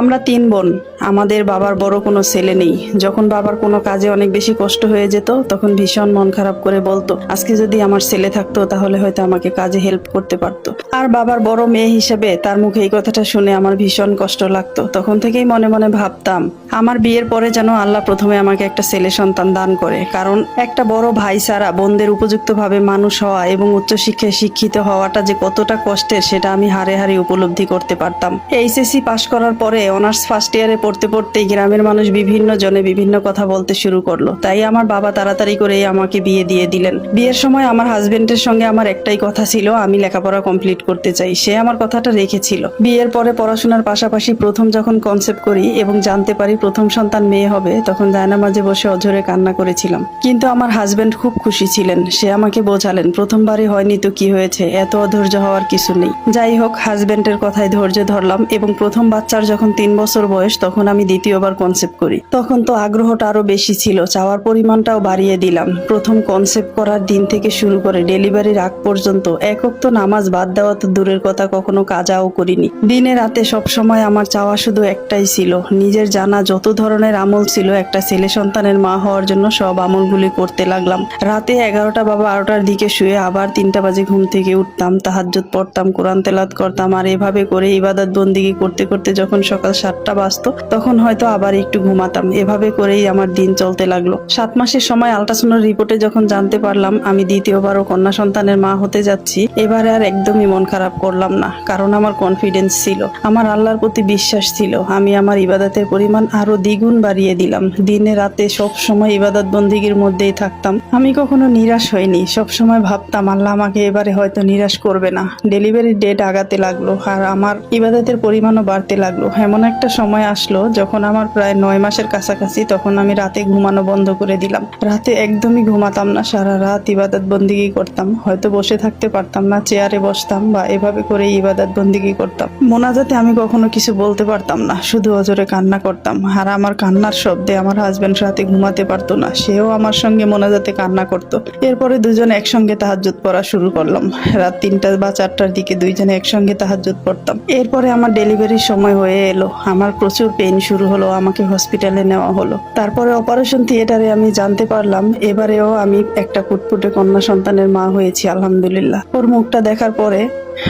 আমরা তিন বোন। আমাদের বাবার বড় কোনো ছেলে নেই। যখন বাবার কোনো কাজে অনেক বেশি কষ্ট হয়ে যেত, তখন ভীষণ মন খারাপ করে বলতো, আজকে যদি আমার ছেলে থাকতো, তাহলে হয়তো আমাকে কাজে হেল্প করতে পারতো। আর বাবার বড় মেয়ে হিসেবে তার মুখে এই কথাটা শুনে আমার ভীষণ কষ্ট লাগতো। তখন থেকেই মনে মনে ভাবতাম, আমার বিয়ের পরে যেন আল্লাহ প্রথমে আমাকে একটা ছেলে সন্তান দান করে। কারণ একটা বড় ভাই ছাড়া বোনদের উপযুক্তভাবে মানুষ হওয়া এবং উচ্চশিক্ষায় শিক্ষিত হওয়াটা যে কতটা কষ্টের, সেটা আমি হারে হারে উপলব্ধি করতে পারতাম। এইচএসসি পাশ করার পরে অনার্স ফার্স্ট ইয়ারে পড়তে পড়তেই গ্রামের মানুষ বিভিন্ন জনে বিভিন্ন কথা বলতে শুরু করল। তাই আমার বাবা তাড়াতাড়ি করেই আমাকে বিয়ে দিয়ে দিলেন। বিয়ের সময় আমার হাজবেন্ডের সঙ্গে আমার একটাই কথা ছিল, আমি লেখাপড়া কমপ্লিট করতে চাই। সে আমার কথাটা রেখেছিল। বিয়ের পরে পড়াশোনার পাশাপাশি প্রথম যখন কনসেপ্ট করি এবং জানতে পারি প্রথম সন্তান মেয়ে হবে, তখন জায়না মাঝে বসে অঝরে কান্না করেছিলাম। কিন্তু আমার হাজবেন্ড খুব খুশি ছিলেন। সে আমাকে বোঝালেন প্রথমবারই হয়নি তো কি হয়েছে? এত অধৈর্য হওয়ার কিছু নেই। যাই হোক, হাজবেন্ডের কথায় ধৈর্য ধরলাম এবং প্রথম বাচ্চার যখন তিন বছর বয়স তখন আমি দ্বিতীয়বার কনসেপ্ট করি। তখন তো আগ্রহটা আরও বেশি ছিল, চাওয়ার পরিমাণটাও বাড়িয়ে দিলাম। প্রথম কনসেপ্ট করার দিন থেকে শুরু করে ডেলিভারির আগ পর্যন্ত একক তো নামাজ বাদ দেওয়া তো দূরের কথা, কখনো কাজাও করিনি। দিনে রাতে সব সময় আমার চাওয়া শুধু একটাই ছিল, নিজের জানা যত ধরনের আমল ছিল, একটা ছেলে সন্তানের মা হওয়ার জন্য সব আমলগুলি করতে লাগলাম। রাতে এগারোটা বা বারোটার দিকে শুয়ে আবার তিনটা বাজে ঘুম থেকে উঠতাম, তাহাজ্জুদ পড়তাম, কোরআন তেলাত করতাম, আর এভাবে করে ইবাদত বন্দিগি করতে করতে যখন সকাল সাতটা বাজতো, তখন হয়তো আবার একটু ঘুমাতাম। এভাবে করেই আমার দিন চলতে লাগল। সাত মাসের সময় আল্ট্রাসাউন্ড রিপোর্টে যখন জানতে পারলাম আমি দ্বিতীয়বারও কন্যা সন্তানের মা হতে যাচ্ছি, এবারে আর একদমই মন খারাপ করলাম না, কারণ আমার কনফিডেন্স ছিল, আমার আল্লাহর প্রতি বিশ্বাস ছিল, আমি আমার ইবাদতের পরিমাণ আরও দ্বিগুণ বাড়িয়ে দিলাম। দিনে রাতে সব সময় ইবাদত বন্দিগির মধ্যেই থাকতাম। আমি কখনো নিরাশ হইনি, সব সময় ভাবতাম, আল্লাহ আমাকে এবারে হয়তো নিরাশ করবে না। ডেলিভারির ডেট আগাতে লাগল, আর আমার ইবাদতের পরিমাণও বাড়তে লাগল। এমন একটা সময় আসলো যখন আমার প্রায় নয় মাসের কাছাকাছি তখন আমি রাতে ঘুমানো বন্ধ করে দিলাম। রাতে একদমই ঘুমাতাম না, সারা রাত ইবাদত বন্দিগি করতাম। হয়তো বসে থাকতে পারতাম না, চেয়ারে বসতাম বা এভাবে করে ইবাদত বন্দিগি করতাম। মোনাজাতে আমি কখনো কিছু বলতে পারতাম না, শুধু অজরে কান্না করতাম। আর আমার কান্নার শব্দে আমার হাজব্যান্ড রাতে ঘুমাতে পারতো না, সেও আমার সঙ্গে মোনাজাতে কান্না করতো। এরপরে দুজন একসঙ্গে তাহাজ্জুদ পড়া শুরু করলাম। রাত তিনটা বা চারটার দিকে দুইজনে একসঙ্গে তাহাজ্জুদ পড়তাম। এরপরে আমার ডেলিভারির সময় হয়ে এলো। আমার প্রচুর পেন শুরু হলো, আমাকে হসপিটালে নেওয়া হলো। তারপরে অপারেশন থিয়েটারে আমি জানতে পারলাম, এবারেও আমি একটা কুটপুটে কন্যা সন্তানের মা হয়েছি, আলহামদুলিল্লাহ। ওর মুখটা দেখার পরে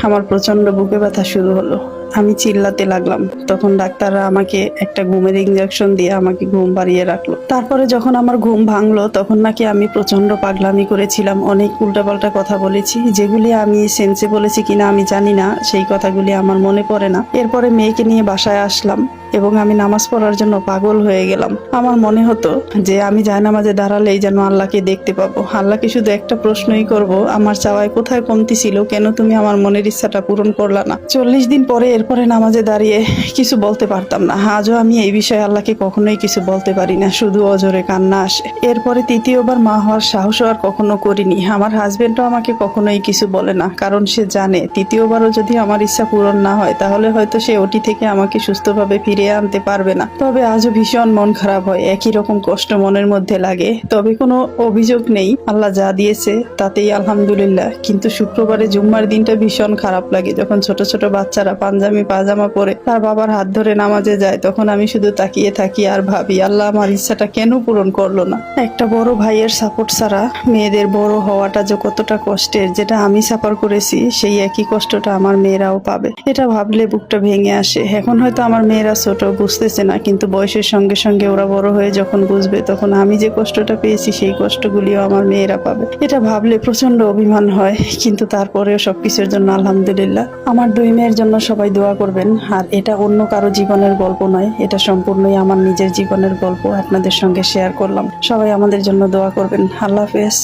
আমার প্রচণ্ড বুকে ব্যথা শুরু হলো। আমি চিল্লাতে লাগলাম। তখন ডাক্তাররা আমাকে একটা ঘুমের ইঞ্জেকশন দিয়ে আমাকে ঘুম বাড়িয়ে রাখল। তারপরে যখন আমার ঘুম ভাঙলো, তখন নাকি আমি প্রচণ্ড পাগলামি করেছিলাম। অনেক উল্টাপাল্টা কথা বলেছি, যেগুলি আমি সেন্সে বলেছি কিনা আমি জানি না, সেই কথাগুলি আমার মনে পড়ে না। এরপরে মেয়েকে নিয়ে বাসায় আসলাম। এবং আমি নামাজ পড়ার জন্য পাগল হয়ে গেলাম। আমার মনে হতো যে আমি জায়নামাজে দাঁড়ালেই যেন আল্লাহকে দেখতে পাবো। আল্লাহকে শুধু একটা প্রশ্নই করব, আমার চাওয়ায় কোথায় কমতি ছিল? কেন তুমি আমার মনের ইচ্ছাটা পূরণ করলা না? চল্লিশ দিন পরে এরপরে নামাজে দাঁড়িয়ে কিছু বলতে পারতাম না। আজও আমি এই বিষয়ে আল্লাহকে কখনোই কিছু বলতে পারি না। শুধু অজরে কান্না আসে। এরপরে তৃতীয়বার মা হওয়ার সাহস আর কখনো করিনি। আমার হাজবেন্ডও আমাকে কখনোই কিছু বলে না, কারণ সে জানে, তৃতীয়বারও যদি আমার ইচ্ছা পূরণ না হয়, তাহলে হয়তো সে ওটি থেকে আমাকে সুস্থভাবে ফিরিয়ে আনতে পারবে না। তবে আজও ভীষণ মন খারাপ হয়। একই রকম কষ্ট মনের মধ্যে লাগে। তবে কোনো অভিযোগ নেই। আল্লাহ যা দিয়েছে তাতেই আলহামদুলিল্লাহ। কিন্তু শুক্রবারে জুম্মার দিনটা ভীষণ খারাপ লাগে। যখন ছোট ছোট বাচ্চারা পাঞ্জাবি পাজামা পরে তার বাবার হাত ধরে নামাজে যায়, তখন আমি শুধু তাকিয়ে থাকি আর ভাবি, আল্লাহ আমার ইচ্ছাটা কেন পূরণ করল না? একটা বড় ভাইয়ের সাপোর্ট ছাড়া মেয়েদের বড় হওয়াটা যে কতটা কষ্টের, যেটা আমি সাফার করেছি, সেই একই কষ্টটা আমার মেয়েরাও পাবে। এটা ভাবলে বুকটা ভেঙে আসে। এখন হয়তো আমার মেয়েরা ছোট বুঝতেছে না, কিন্তু বয়সের সঙ্গে সঙ্গে ওরা বড় হয়ে যখন বুঝবে, তখন আমি যে কষ্টটা পেয়েছি, সেই কষ্টগুলিও আমার মেয়েরা পাবে। এটা ভাবলে প্রচণ্ড অভিমান হয়, কিন্তু তারপরেও সবকিছুর জন্য আলহামদুলিল্লাহ। আমার দুই মেয়ের জন্য সবাই দোয়া করবেন, আর এটা অন্য কারও জীবনের গল্প নয়, এটা সম্পূর্ণই আমার নিজের জীবনের গল্প, আপনাদের সঙ্গে শেয়ার করলাম। সবাই আমাদের জন্য দোয়া করবেন। আল্লাহ হাফেজ।